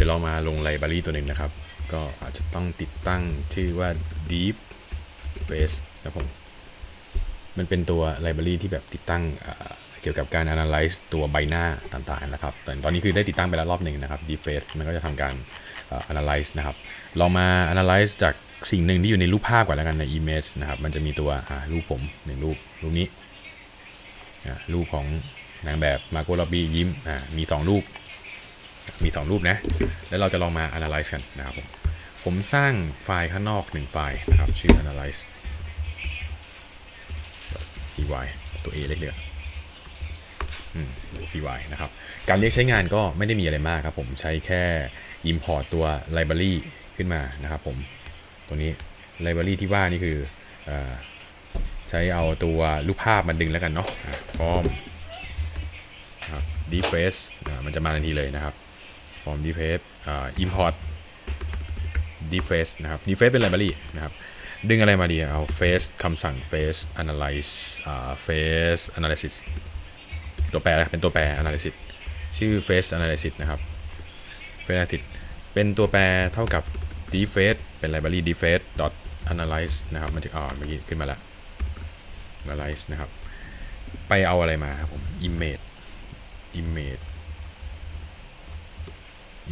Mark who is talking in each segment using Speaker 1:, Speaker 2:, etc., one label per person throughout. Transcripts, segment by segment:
Speaker 1: ดี๋ยวเรามาลงไลบรารีตัวหนึ่งนะครับ ก็อาจจะต้องติดตั้งชื่อว่า deep face นะผมมันเป็นตัวไลบรารีที่แบบติดตั้งเกี่ยวกับการ analyze ตัวใบหน้าต่างๆนะครับแต่ตอนนี้คือได้ติดตั้งไปแล้วรอบหนึ่งนะครับ deep face มันก็จะทำการ analyze นะครับ เรามา analyze จากสิ่งหนึ่งที่อยู่ในรูปภาพก่อนแล้วกันใน image นะครับ มันจะมีตัวรูปผมหนึ่งรูปรูปนี้รูปของนางแบบมาโกลบียิ้มมีสองรูป มี 2 รูปนะ แล้วเราจะลองมา analyze กันนะครับผม ผมสร้างไฟล์ข้างนอก1ไฟล์นะครับ ชื่อ analyze py ตัว a เล็กเลืออืม py นะครับ การเรียกใช้งานก็ไม่ได้มีอะไรมากครับผม ใช้แค่ import ตัว library ขึ้นมานะครับผม ตัวนี้ library ที่ว่านี่คืออใช้เอาตัวรูปภาพมาดึงแล้วกันเนาะอะ form นะครับ deep face มันจะมาทันทีเลยนะครับ form deep face อ่า import deep face นะครับ deep face เป็น library นะครับ ดึงอะไรมาดี เอา face คำสั่ง face analyze อ่า face analysis ตัวแปรนะเป็นตัวแปร analysis ชื่อ face analysis นะครับ face analysis เป็นตัวแปรเท่ากับ deep face เป็น library deep face dot analyze นะครับมันจะอ่าเมื่อกี้ขึ้นมาแล้ว analyze นะครับ ไปเอาอะไรมาครับผม image image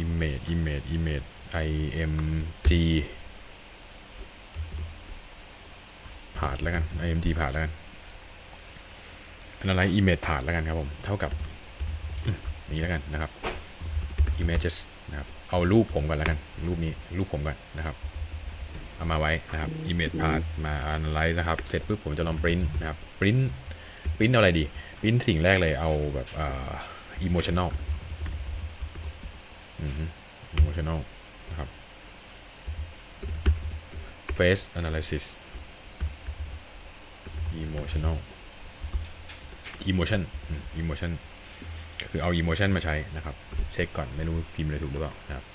Speaker 1: image image image img ผ่านแล้วกัน img ผ่านแล้วกันอะไร image ผ่านแล้วกันครับผม เท่ากับนี้แล้วกันนะครับ images นะครับ เอารูปผมก่อนแล้วกัน รูปนี้ รูปผมก่อนนะครับ เอามาไว้นะครับ image ผ่านมา analyze นะครับ เสร็จปุ๊บผมจะลอง print นะครับ print print เอาอะไรดี print สิ่งแรกเลยเอาแบบอ่า emotional อือฮึ emotional นะครับ face analysis emotional emotion emotion ก็คือเอา emotion มาใช้นะครับ เช็คก่อนไม่รู้พิมพ์อะไรถูกหรือเปล่านะครับ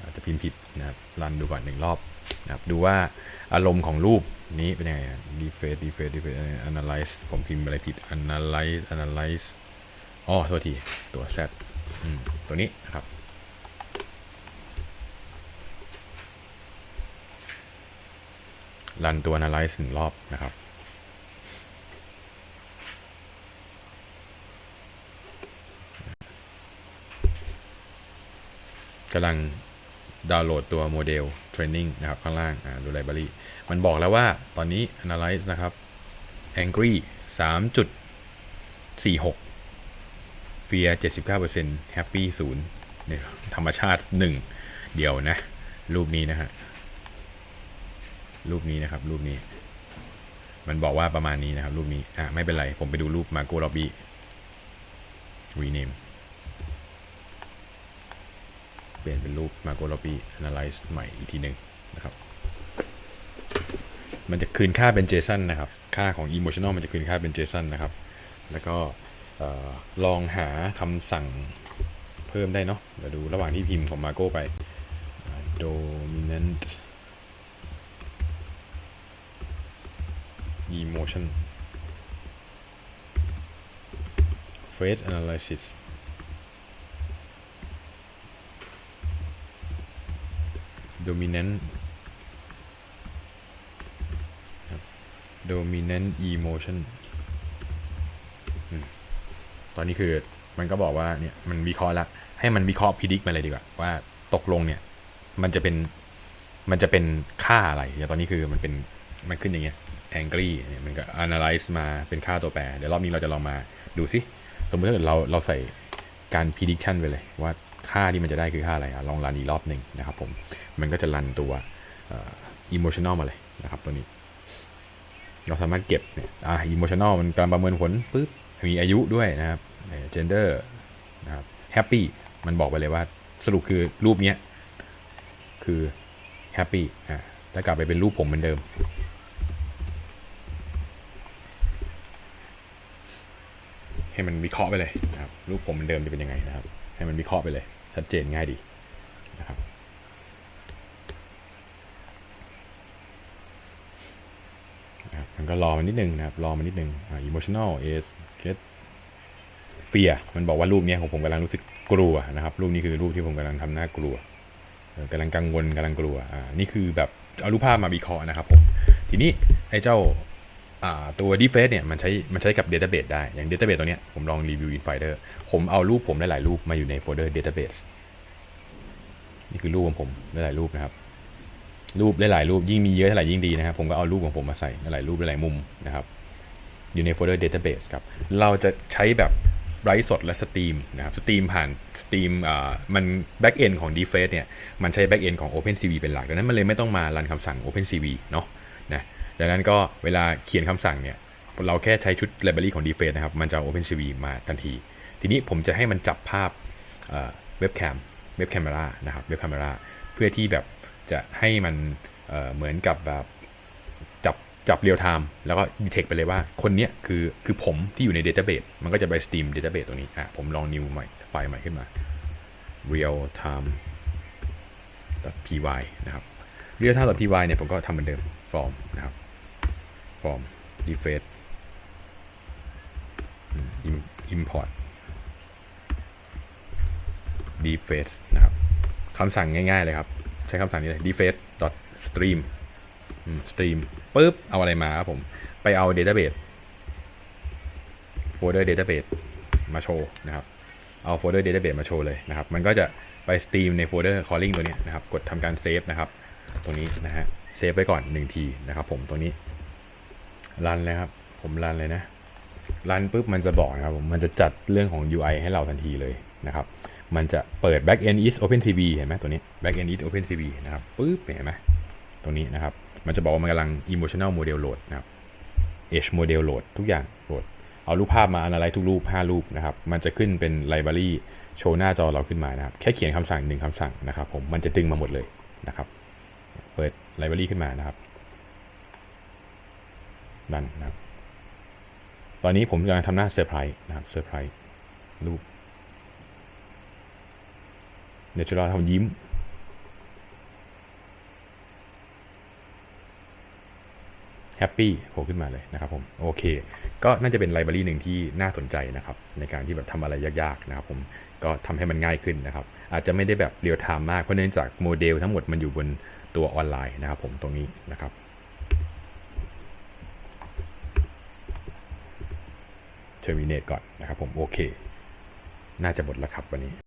Speaker 1: อาจจะพิมพ์ผิดนะครับรันดูก่อนหนึ่งรอบนะครับดูว่าอารมณ์ของรูปนี้เป็นยังไง deface deface deface analyze ผมพิมพ์อะไรผิด analyze analyze อ๋อโทษที ตัว Z ตัวนี้นะครับ รันตัว analyze หนึ่งรอบนะครับกำลังดาวน์โหลดตัวโมเดล training นะครับ ข้างล่างดู library มันบอกแล้วว่าตอนนี้ analyze นะครับ angry 3.46 fear 79% happy 0เนี่ยธรรมชาติ1เดียวนะ รูปนี้นะฮะรูปนี้นะครับ รูปนี้ มันบอกว่าประมาณนี้นะครับ รูปนี้อะไม่เป็นไร ผมไปดูรูปมาโกล็อบบี้ rename เปลี่ยนเป็นรูปมาโกล็อบบี้ analyze ใหม่อีกทีหนึ่งนะครับ มันจะคืนค่าเป็น JSON นะครับ ค่าของ emotional มันจะคืนค่าเป็น JSON นะครับ แล้วก็ ออลองหาคำสั่งเพิ่มได้เนาะเดี๋ยวดูระหว่างที่พิมพ์ของมาโก้ไป dominant emotion face analysis dominant dominant emotion อืม ตอนนี้คือมันก็บอกว่าเนี่ยมันวิเคราะห์ละให้มันวิเคราะห์พิดิกมาเลยดีกว่า ว่าตกลงเนี่ย มันจะเป็นมันจะเป็นค่าอะไรอย่างตอนนี้คือมันเป็นมันขึ้นอย่างเงี้ย angry เนี่ยมันก็ analyze มาเป็นค่าตัวแปร เดี๋ยวรอบนี้เราจะลองมาดูสิสมมติถ้าเกิดเราเราใส่การ prediction ไปเลยว่าค่าที่มันจะได้คือค่าอะไรอะลองรันอีกรอบหนึ่งนะครับผม มันก็จะรันตัวอ่อ emotional มาเลยนะครับตัวนี้ เราสามารถเก็บเนี่ยอ่า emotional มันการประเมินผลปุ๊บมีอายุด้วยนะครับ gender นะครับ happy มันบอกไปเลยว่าสรุปคือรูปเนี้ยคือ happy อ่าถ้ากลับไปเป็นรูปผมเหมือนเดิม ให้มันวิเคราะห์ไปเลยนะครับ รูปผมเหมือนเดิมจะเป็นยังไงนะครับ ให้มันวิเคราะห์ไปเลย ชัดเจนง่ายดีนะครับนะครับมันก็รอมันนิดนึงนะครับ รอมันนิดนึงอ่า emotional is get เฟียมันบอกว่ารูปนี้ของผมกำลังรู้สึกกลัวนะครับ รูปนี้คือรูปที่ผมกำลังทำหน้ากลัวเออกำลังกังวลกำลังกลัวอ่านี่คือแบบเอารูปภาพมาวิเคราะห์นะครับผมทีนี้ไอ้เจ้าอ่าตัว d e f a c e เนี่ยมันใช้มันใช้กับ Database ได้ อย่าง Database ตัวเนี้ยผมลองรีวิว Infinder ผมเอารูปผมหลาย ๆ รูปมาอยู่ในโฟลเดอร์ Database นี่คือรูปของผมหลาย ๆ รูปนะครับ รูปหลาย ๆ รูปยิ่งมีเยอะเท่าไหร่ยิ่งดีนะครับ ผมก็เอารูปของผมมาใส่หลายรูปหลายมุมนะครับ อยู่ในโฟลเดอร์ Database ครับ เราจะใช้แบบ ไร้สดและสตรีมนะครับสตรีมผ่านสตรีมอ่ามัน back end ของ d f a c e เนี่ยมันใช้ back end ของ OpenCV เป็นหลัก ดังนั้นมันเลยไม่ต้องมารันคำสั่ง OpenCV เนาะนะดังนั้นก็เวลาเขียนคำสั่งเนี่ยเราแค่ใช้ชุด library ของ d f a c e นะครับ มันจะเอา OpenCV มาทันที ทีนี้ผมจะให้มันจับภาพเว็บแคมเว็บแคมเมรานะครับเว็บแคมเมราเพื่อที่แบบจะให้มันเเหมือนกับแบบ จับเรียลไทม์แล้วก็ดีเทคไปเลยว่าคนเนี้ยคือคือผมที่อยู่ใน Database มันก็จะไปสตรีม Database ตรงนี้อะผมลอง new ใหม่ไฟล์ใหม่ขึ้นมา real time py นะครับ real time py เนี่ยผมก็ทำเหมือนเดิม form นะครับ form deface im- import deface นะครับคำสั่งง่ายๆเลยครับ ใช้คำสั่งนี้เลย deface stream stream ปุ๊บ เอาอะไรมาครับผม ไปเอา database โฟลเดอร์ database มาโชว์นะครับ เอาโฟลเดอร์ database มาโชว์เลยนะครับ มันก็จะไปสตรีมในโฟลเดอร์ calling ตัวนี้นะครับ กดทำการเซฟนะครับ ตรงนี้นะฮะ เซฟไว้ก่อน 1 ทีนะครับผมตัวนี้ รันเลยครับ ผมรันเลยนะรันปุ๊บมันจะบอกนะครับผม มันจะจัดเรื่องของ UI ให้เราทันทีเลยนะครับ มันจะเปิด backend is OpenCV เห็นไหมตัวนี้ backend is OpenCV นะครับปุ๊บเห็นไหมตรงนี้นะครับ มันจะบอกว่ามันกำลัง emotional model load นะครับ edge model load ทุกอย่างโหลด เอารูปภาพมา analyze ทุกรูป 5 รูปนะครับ มันจะขึ้นเป็น library โชว์หน้าจอเราขึ้นมานะครับ แค่เขียนคำสั่งหนึ่งคำสั่งนะครับผม มันจะดึงมาหมดเลยนะครับ เปิด library ขึ้นมานะครับดันนะครับ ตอนนี้ผมกำลังทำหน้าเซอร์ไพรส์นะครับ เซอร์ไพรส์รูปเดี๋ยวจะรอทำยิ้ม แฮปปี้โผล่ขึ้นมาเลยนะครับผมโอเค ก็น่าจะเป็นไลบรารีหนึ่งที่น่าสนใจนะครับ ในการที่แบบทำอะไรยากๆนะครับผมก็ทำให้มันง่ายขึ้นนะครับ อาจจะไม่ได้แบบเรียลไทม์มากเพราะเนื่องจากโมเดลทั้งหมดมันอยู่บนตัวออนไลน์นะครับผมตรงนี้นะครับเทอร์มินเนตก่อนนะครับผมโอเค น่าจะหมดแล้วครับวันนี้